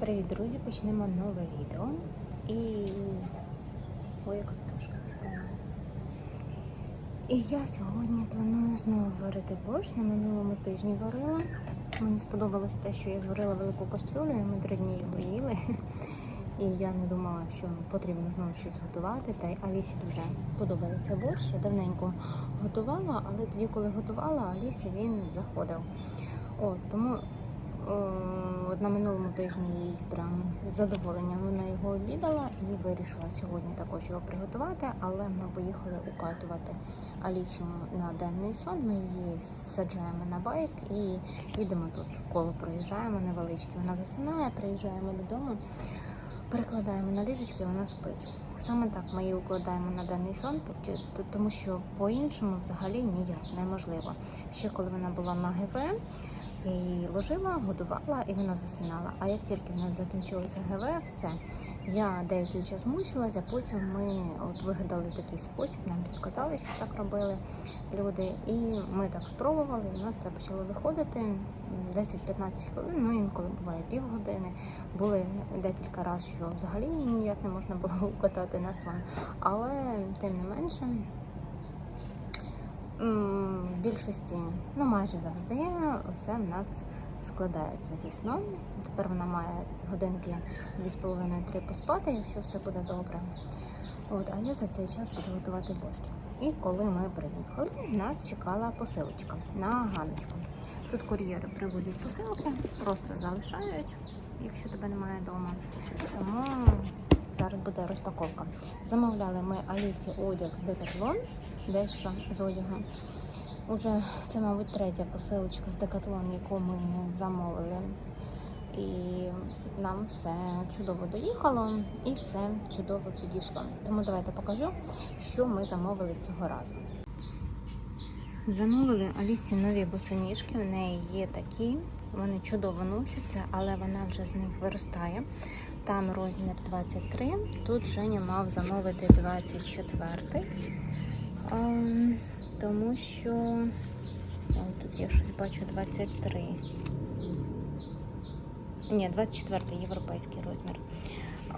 Привіт, друзі! Почнемо нове відео. І. Ой, яка пташка цікава. І я сьогодні планую знову варити борщ. На минулому тижні варила. Мені сподобалось те, що я зварила велику кастрюлю, і ми три дні його їли. І я не думала, що потрібно знову щось готувати. Та й Алісі дуже подобається борщ. Я давненько готувала, але тоді, коли готувала, Алісі він заходив. От, тому от на минулому тижні їй прям задоволення. вона його обідала і вирішила сьогодні також його приготувати, але ми поїхали укатувати Алісю на денний сон. Ми її саджаємо на байк і їдемо тут коло проїжджаємо невеличкі. Вона засинає, приїжджаємо додому. Перекладаємо на ліжечки, вона спить. Саме так ми її укладаємо на денний сон, тому що по-іншому взагалі ніяк неможливо. Ще коли вона була на ГВ, я її ложила, годувала і вона засинала. А як тільки в нас закінчилося ГВ, все. Я деякий час мучилася, потім ми от вигадали такий спосіб, нам підсказали, що так робили люди. І ми так спробували, у нас це почало виходити м, 10-15 хвилин, ну інколи буває півгодини. Були декілька разів, що взагалі ніяк не можна було укатати на сон. Але тим не менше, в більшості, ну майже завжди, все в нас складається зі сном. Тепер вона має годинки 2,5-3 поспати, якщо все буде добре. От, а я за цей час буду готувати борщ. І коли ми приїхали, нас чекала посилочка на Ганочку. Тут кур'єри привозять посилки, просто залишають, якщо тебе немає вдома. Тому зараз буде розпаковка. Замовляли ми Алісі одяг з Decathlon, дещо з одягу. Уже це, мабуть, третя посилочка з Decathlon, яку ми замовили. І нам все чудово доїхало і все чудово підійшло. Тому давайте покажу, що ми замовили цього разу. Замовили Алісі нові босоніжки. В неї є такі, вони чудово носяться, але вона вже з них виростає. Там розмір 23. Тут Женя мав замовити 24. Тому що Ой, тут я щось бачу 23. Ні, 24 європейський розмір.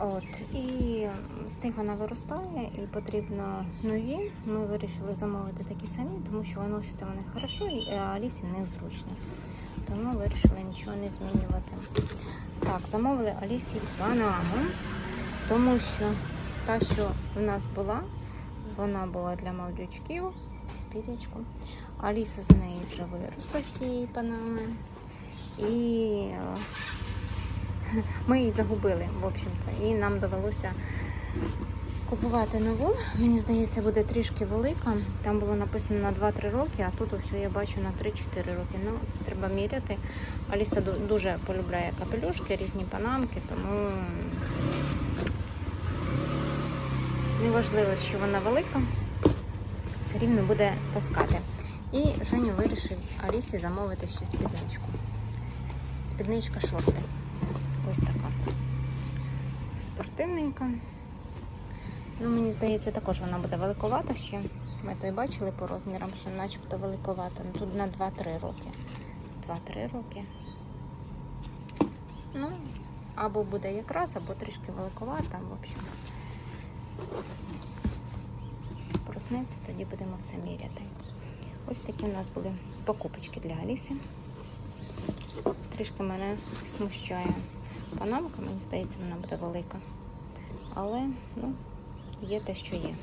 От, і вона виростає і потрібно нові. Ми вирішили замовити такі самі, тому що носяться вони хорошо, і Алісі в них зручно. Тому вирішили нічого не змінювати. Так, замовили Алісі банану, тому що та, що в нас була, вона була для малючків пірячком. Аліса з неї вже виросла з цієї панами. І е, ми її загубили, в общем-то. І нам довелося купувати нову. Мені здається, буде трішки велика. Там було написано на 2-3 роки, а тут ось я бачу на 3-4 роки. Ну, це треба міряти. Аліса дуже полюбляє капелюшки, різні панамки, тому неважливо, що вона велика, все рівно буде таскати. І Женя вирішив Алісі замовити ще спідничку. Спідничка шорти. Ось така. Спортивненька. Ну, мені здається, також вона буде великовата ще. Ми то й бачили по розмірам, що начебто великовата. Ну, тут на 2-3 роки. 2-3 роки. Ну, або буде якраз, або трішки великовата, в общем. Проснеться, тоді будемо все міряти. Ось такі у нас були покупочки для Аліси. Трішки мене смущає панамка, мені здається, вона буде велика. Але ну, є те, що є.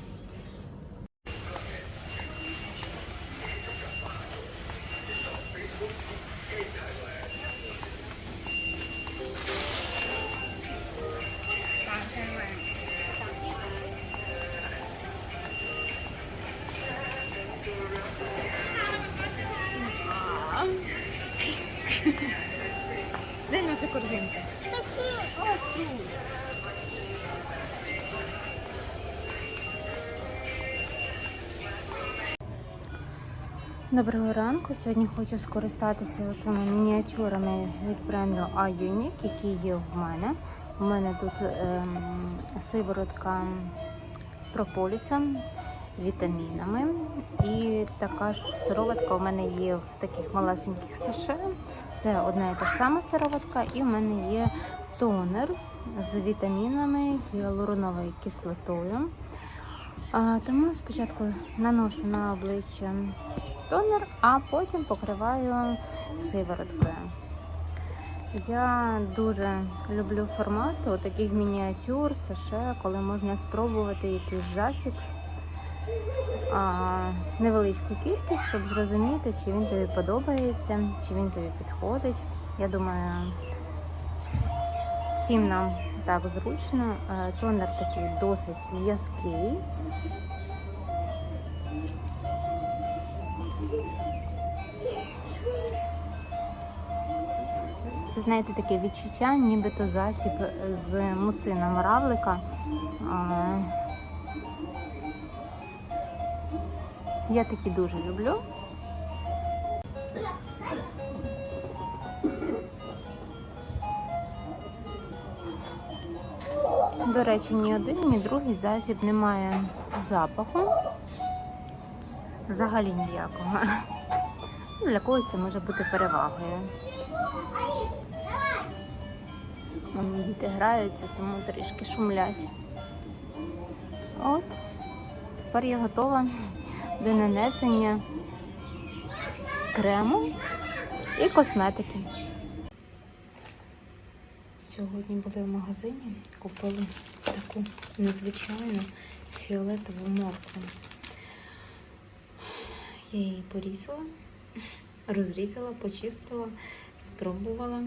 Де наша корзинка? Доброго ранку. Сьогодні хочу скористатися цими мініатюрами від бренду iUnique, які є в мене. У мене тут ем, сиворотка з прополісом вітамінами. І така ж сироватка у мене є в таких малесеньких саше. Це одна і та сама сироватка, і в мене є тонер з вітамінами гіалуроновою кислотою. А, тому спочатку наношу на обличчя тонер, а потім покриваю сивороткою. Я дуже люблю формати таких мініатюр, саше, коли можна спробувати якийсь засіб, невеличку кількість, щоб зрозуміти, чи він тобі подобається, чи він тобі підходить. Я думаю, всім нам так зручно. Е, Тонер такий досить в'язкий. Знаєте, таке відчуття, нібито засіб з муцина равлика. Я такі дуже люблю. До речі, ні один, ні другий засіб не має запаху. Взагалі ніякого. Ну, Для когось це може бути перевагою. Вон Діти граються, тому трішки шумлять. От, тепер я готова до нанесення крему і косметики. Сьогодні були в магазині, купили таку незвичайну фіолетову моркву. Я її порізала, розрізала, почистила, спробувала.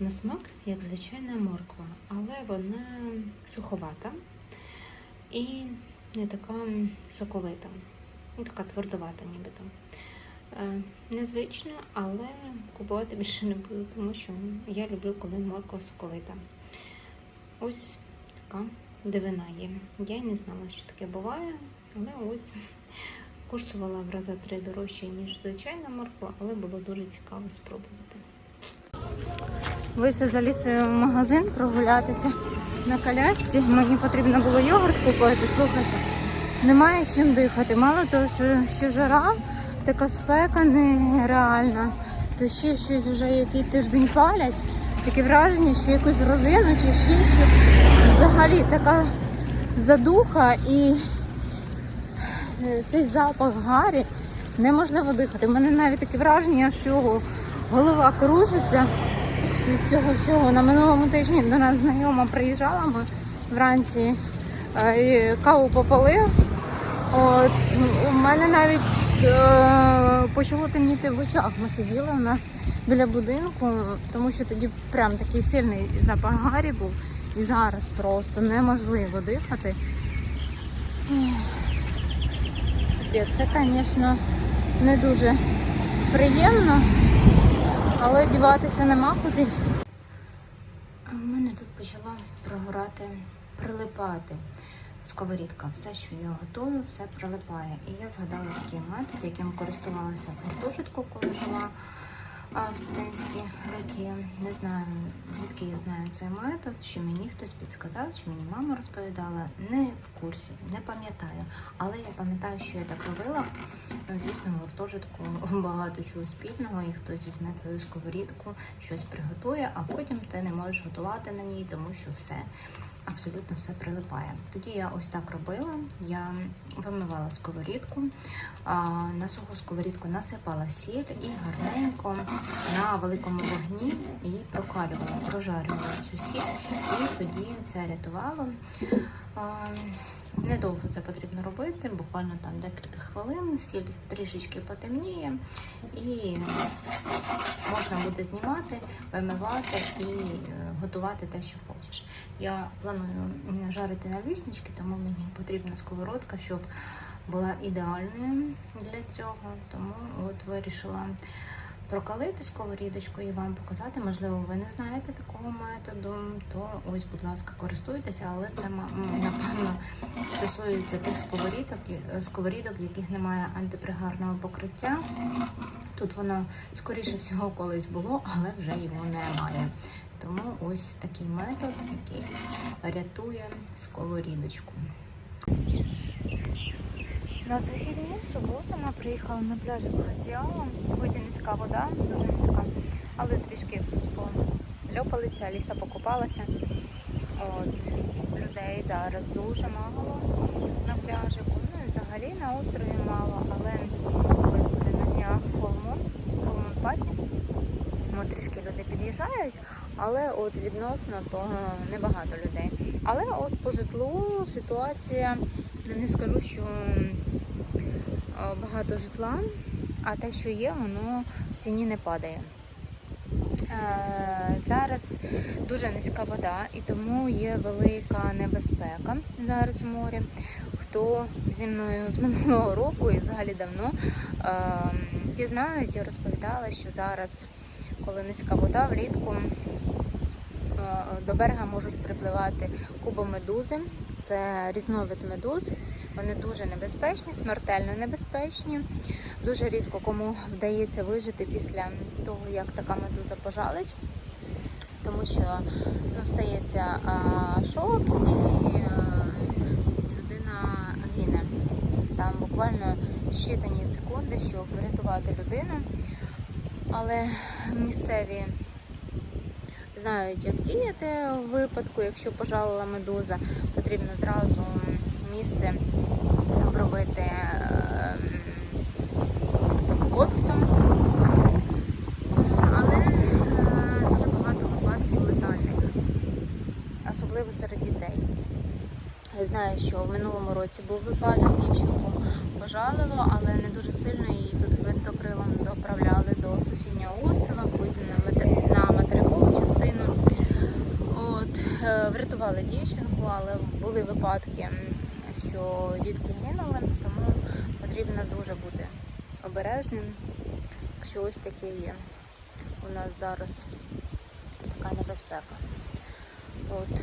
На смак, як звичайна морква, але вона суховата і не така соковита, ну, така твердовата нібито. Е, Незвично, але купувати більше не буду, тому що я люблю, коли морква соковита. Ось така дивина є. Я й не знала, що таке буває, але ось коштувала в рази три дорожче, ніж звичайна морква, але було дуже цікаво спробувати. Вийшли за лісою в магазин прогулятися на колясці. Мені потрібно було йогурт купити. Слухайте, немає чим дихати. Мало того, що, що жара, така спека нереальна, то ще щось вже який тиждень палять. Таке враження, що якусь розину чи ще щось. Взагалі така задуха і е, цей запах гарі неможливо дихати. У мене навіть таке враження, що голова кружиться від цього всього. На минулому тижні до нас знайома приїжджала, ми вранці е, каву попали. От, у мене навіть е, почало темніти в очах. Ми сиділи у нас біля будинку, тому що тоді прям такий сильний запах гарі був. І зараз просто неможливо дихати. Це, звісно, не дуже приємно, але діватися нема куди. В мене тут почала прогорати, прилипати сковорідка. Все, що я готую, все прилипає. І я згадала такий метод, яким користувалася в гуртожитку, коли жила в студентські роки. Не знаю, звідки я знаю цей метод, чи мені хтось підсказав, чи мені мама розповідала. Не в курсі, не пам'ятаю. Але я пам'ятаю, що я так робила. Звісно, в гуртожитку багато чого спільного, і хтось візьме твою сковорідку, щось приготує, а потім ти не можеш готувати на ній, тому що все. Абсолютно все прилипає. Тоді я ось так робила. Я вимивала сковорідку, на суху сковорідку насипала сіль і гарненько на великому вогні її прокалювала, прожарювала цю сіль, і тоді це рятувало. Недовго це потрібно робити, буквально там декілька хвилин, сіль трішечки потемніє і можна буде знімати, вимивати і е, готувати те, що хочеш. Я планую жарити на ліснички, тому мені потрібна сковородка, щоб була ідеальною для цього. Тому от вирішила прокалити сковорідочку і вам показати. Можливо, ви не знаєте такого методу, то ось, будь ласка, користуйтеся, але це напевно стосується тих сковорідок, е, сковорідок, в яких немає антипригарного покриття. Тут воно скоріше всього колись було, але вже його немає. Тому ось такий метод, який рятує сковорідочку. Нас вихідні, субота, ми приїхали на пляж Багатіала. Ході низька вода, дуже низька, але трішки польопалися, ліса покупалася. От, людей зараз дуже мало на пляжику. Ну і взагалі на острові мало, але ось буде на днях фолмон паті. Ну, трішки люди під'їжджають, але от відносно того небагато людей. Але от по житлу ситуація, не скажу, що багато житла, а те, що є, воно в ціні не падає. Е, Зараз дуже низька вода і тому є велика небезпека зараз в морі. Хто зі мною з минулого року і взагалі давно е, ті знають, я розповідала, що зараз, коли низька вода влітку, е, до берега можуть припливати кубомедузи. Це різновид медуз. Вони дуже небезпечні, смертельно небезпечні. Дуже рідко кому вдається вижити після того, як така медуза пожалить, тому що ну, стається а, шок і а, людина гине. Там буквально щитані секунди, щоб врятувати людину. Але місцеві знають, як діяти у випадку, якщо пожалила медуза, потрібно зразу місце обробити ем, оцтом. Але е, дуже багато випадків летальних, особливо серед дітей. Я знаю, що в минулому році був випадок, дівчинку пожалило, але не дуже сильно її тут гвинтокрилом доправляли до сусіднього острова, потім на, матер- на материкову частину. От, е, врятували дівчинку, але були випадки, що дітки гинули, тому потрібно дуже бути обережним, якщо ось таке є. У нас зараз така небезпека. От.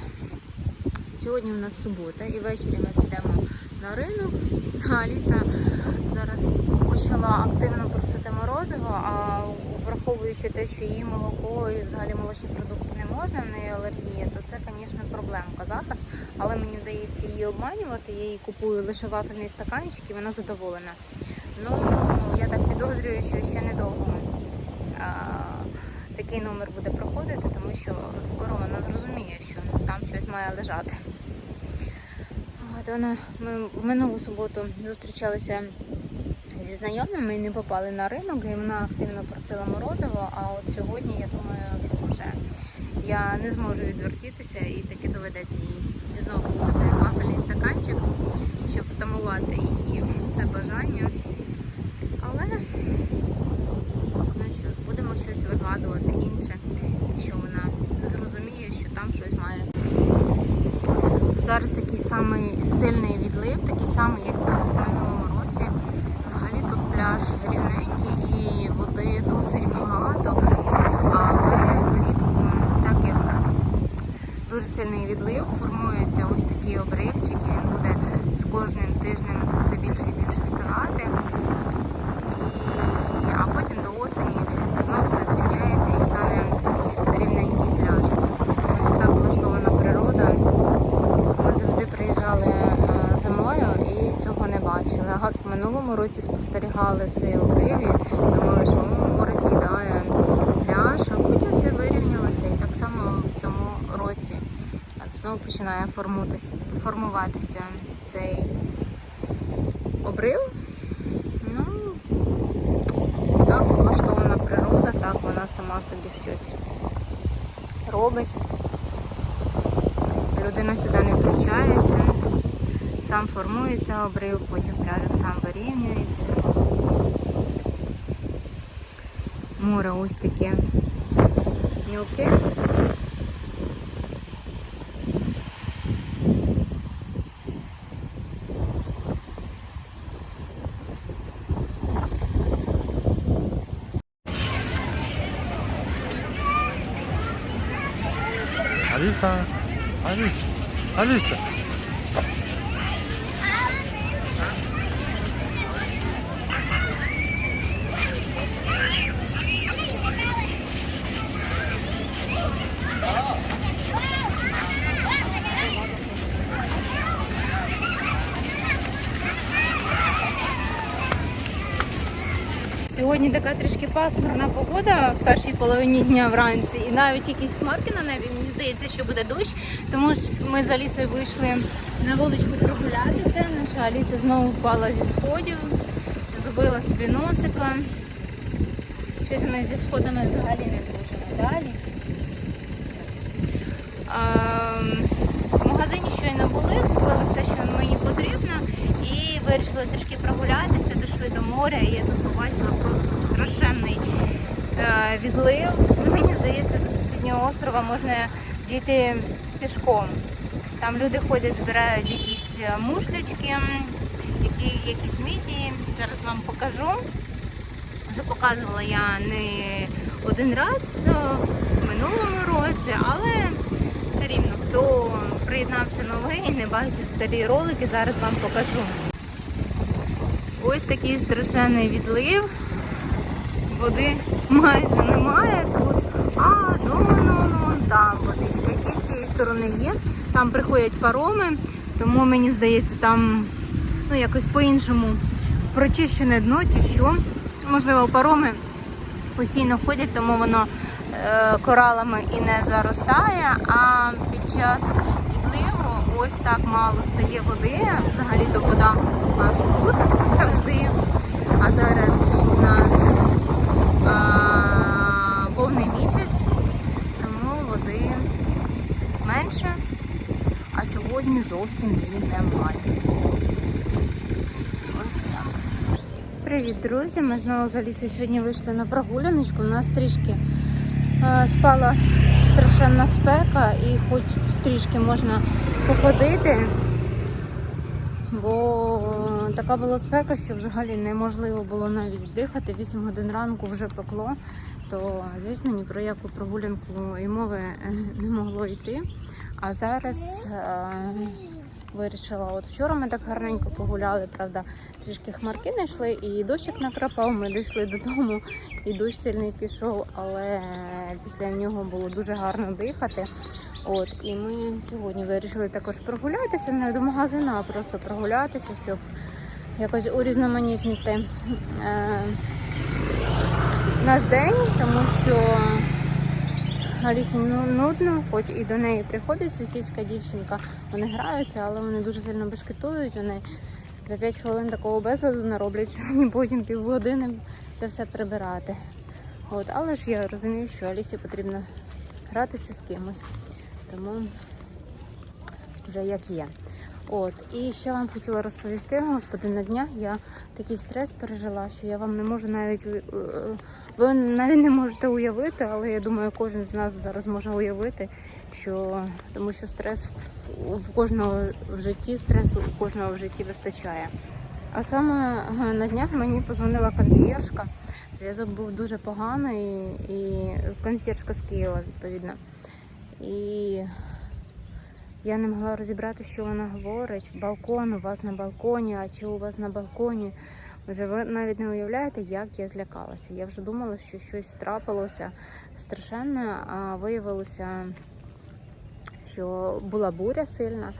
Сьогодні у нас субота і ввечері ми підемо на ринок. Аліса зараз почала активно просити морозиво, а враховуючи те, що їй молоко і взагалі молочні продукти можна, в неї алергія, то це, звісно, проблемка зараз. Але мені вдається її обманювати. Я їй купую лише вафельний стаканчик і вона задоволена. Ну, я так підозрюю, що ще недовго а, такий номер буде проходити, тому що скоро вона зрозуміє, що там щось має лежати. От вона, ми в минулу суботу зустрічалися зі знайомими і не попали на ринок, і вона активно просила морозиво, а от сьогодні я думаю, я не зможу відвертітися і таки доведеться їй знову купити вафельний стаканчик, щоб втамувати її це бажання. Але ну що ж, будемо щось вигадувати інше, якщо вона зрозуміє, що там щось має. Зараз такий самий сильний відлив, такий самий, як був в минулому році. Взагалі тут пляж рівненький і води досить багато, але влітку, так як дуже сильний відлив, формується ось такі обривчики, він буде з кожним тижнем все більше і більше ставати. І, а потім до осені знову все зрівняється і стане рівненький пляж. Ось так влаштована природа. Ми завжди приїжджали е, зимою і цього не бачили. А в минулому році спостерігали цей обрив і думали, що «О, море з'їдає пляж, а потім все вирівнялося і так само в цьому році от знову починає формуватися, цей обрив. Ну, так влаштована природа, так вона сама собі щось робить. Людина сюди не втручається, сам формується обрив, потім пляжик сам вирівнюється. Море ось таке мілке. Алиса, Алиса, Алиса. Сьогодні така трішки пасмурна погода в першій половині дня вранці, і навіть якісь хмарки на небі. Мені здається, що буде дощ. Тому ж ми з Алісою вийшли на вуличку прогулятися. Наша Аліса знову впала зі сходів, забила собі носика. Щось ми зі сходами взагалі не дружимо. Да, Аліс? Ем, В магазині щойно були, купили все, що мені потрібно, і вирішили трішки прогулятися, дійшли до моря, і я тут побачила просто страшенний е, відлив. Мені здається, до сусіднього острова можна дійти пішком. Там люди ходять, збирають якісь е, мушлячки, які, якісь мідії. Зараз вам покажу. Вже показувала я не один раз е, в минулому році, але все рівно, хто приєднався новий і не бачив старі ролики, зараз вам покажу. Ось такий страшенний відлив. Води майже немає тут. Аж воно там водичка. І з цієї сторони є. Там приходять пароми, тому мені здається, там ну, якось по-іншому прочищене дно чи що. Можливо, пароми постійно ходять, тому воно е, коралами і не заростає. А під час ось так мало стає води. Взагалі то вода аж тут завжди. А зараз у нас а, повний місяць, тому води менше, а сьогодні зовсім її немає. Ось так. Привіт, друзі! Ми знову з Алісою сьогодні вийшли на прогуляночку. У нас трішки е, спала страшенна спека і хоч трішки можна походити, бо е, така була спека, що взагалі неможливо було навіть дихати. 8 годин ранку вже пекло, то звісно ні про яку прогулянку і мови е, не могло йти. А зараз е, вирішила, от вчора ми так гарненько погуляли, правда, трішки хмарки не йшли, і дощик накрапав. Ми дійшли додому, і дощ сильний пішов, але після нього було дуже гарно дихати. От, і ми сьогодні вирішили також прогулятися, не до магазину, а просто прогулятися, щоб якось урізноманітнити е, наш день, тому що Алісі ну, нудно, хоч і до неї приходить сусідська дівчинка, вони граються, але вони дуже сильно бешкетують. Вони за 5 хвилин такого безладу нароблять, що мені потім півгодини це все прибирати. От, але ж я розумію, що Алісі потрібно гратися з кимось. Тому вже як є. От, і ще вам хотіла розповісти, господи, на днях я такий стрес пережила, що я вам не можу навіть е, ви навіть не можете уявити, але я думаю, кожен з нас зараз може уявити, що тому що стрес в- кожного в житті, стресу у кожного в житті вистачає. А саме на днях мені позвонила консьєржка. Зв'язок був дуже поганий, і консьєржка з Києва, відповідно. І я не могла розібрати, що вона говорить. Балкон, у вас на балконі, а чи у вас на балконі? Вже ви навіть не уявляєте, як я злякалася. Я вже думала, що щось трапилося страшенне, а виявилося, що була буря сильна,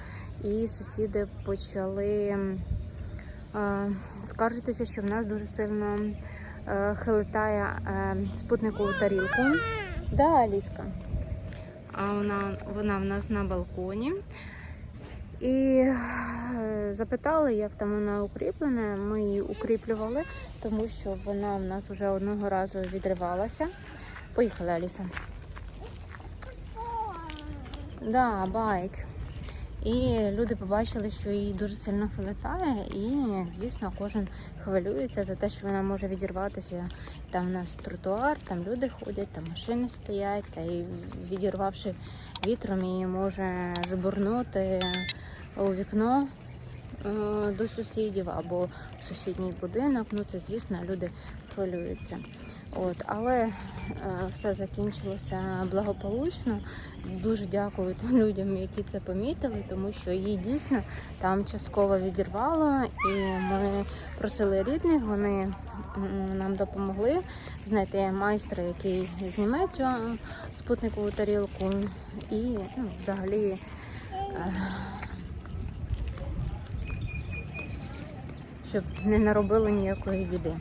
і сусіди почали е, скаржитися, що в нас дуже сильно е, хилитає е, спутникову тарілку. Да, Аліска. А вона, вона в нас на балконі. І е, запитали, як там вона укріплена. Ми її укріплювали, тому що вона в нас вже одного разу відривалася. Поїхали, Аліса. Да, байк. І люди побачили, що її дуже сильно хилитає, і, звісно, кожен хвилюється за те, що вона може відірватися. Там у нас тротуар, там люди ходять, там машини стоять, та і відірвавши вітром, її може жбурнути у вікно е, до сусідів або в сусідній будинок. Ну це звісно, люди хвилюються. От, але е, все закінчилося благополучно. Дуже дякую тим людям, які це помітили, тому що її дійсно там частково відірвало, і ми просили рідних, вони нам допомогли знайти майстра, який зніме цю спутникову тарілку, і ну, взагалі. е, Щоб не наробили ніякої біди.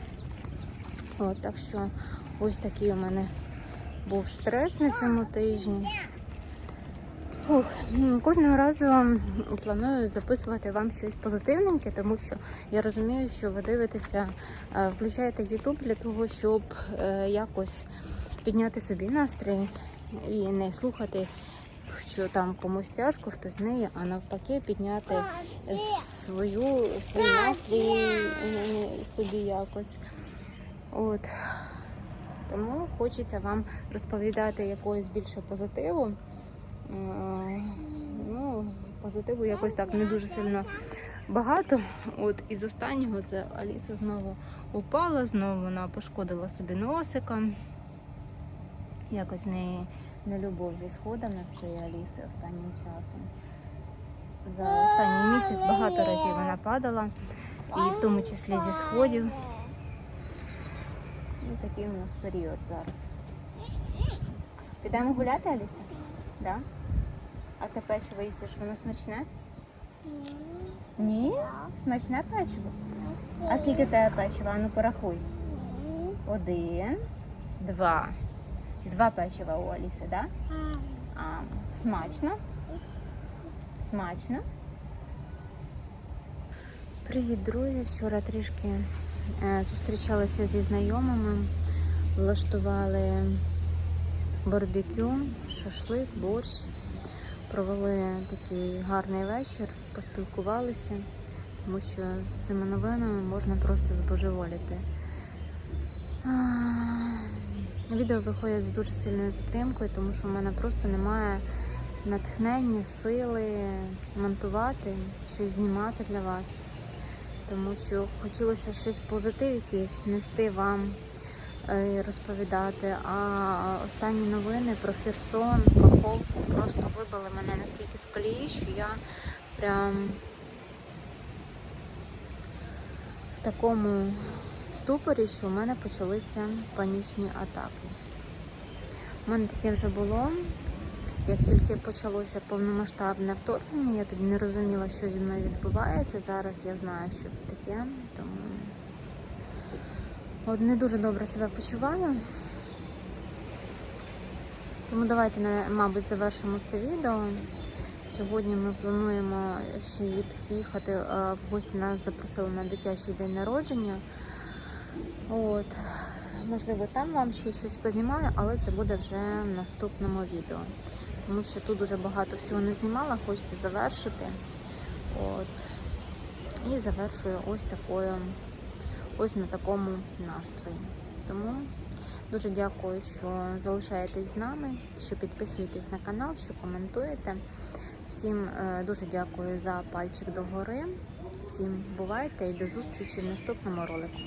От, так що ось такий у мене був стрес на цьому тижні. Фух, кожного разу планую записувати вам щось позитивненьке, тому що я розумію, що ви дивитеся, е, включаєте YouTube для того, щоб е, якось підняти собі настрій і не слухати, що там комусь тяжко, хтось неє, а навпаки підняти свою свій настрій е, собі якось. От. Тому хочеться вам розповідати якогось більше позитиву. Е, Ну, позитиву якось так не дуже сильно багато. От із останнього це Аліса знову упала, знову вона пошкодила собі носика. Якось в неї не любов зі сходами цієї Аліси останнім часом. За останній місяць багато разів вона падала, і в тому числі зі сходів. Такий у нас період зараз. Підемо гуляти, Аліса? Да? А ти печиво їсиш, воно смачне? Ні? Смачне печиво? А скільки тебе печива? Ану порахуй. Один, два. Два печива у Аліси, так? Да? А, смачно? Смачно? Привіт, друзі! Вчора трішки е, зустрічалися зі знайомими, влаштували барбекю, шашлик, борщ. Провели такий гарний вечір, поспілкувалися, тому що з цими новинами можна просто збожеволіти. Відео виходять з дуже сильною затримкою, тому що в мене просто немає натхнення, сили монтувати, щось знімати для вас. Тому що хотілося щось позитив якийсь нести вам е, і розповідати. А останні новини про Херсон, Каховку просто вибили мене настільки з колії, що я прям в такому ступорі, що в мене почалися панічні атаки. У мене таке вже було. Як тільки почалося повномасштабне вторгнення, я тоді не розуміла, що зі мною відбувається. Зараз я знаю, що це таке, тому от не дуже добре себе почуваю. Тому давайте, мабуть, завершимо це відео. Сьогодні ми плануємо ще їхати в гості. Нас запросили на дитячий день народження. От. Можливо, там вам ще щось познімаю, але це буде вже в наступному відео. Тому що тут дуже багато всього не знімала, хочеться завершити. От. І завершую ось такою, ось на такому настрої. Тому дуже дякую, що залишаєтесь з нами, що підписуєтесь на канал, що коментуєте. Всім е, дуже дякую за пальчик догори. Всім бувайте і до зустрічі в наступному ролику.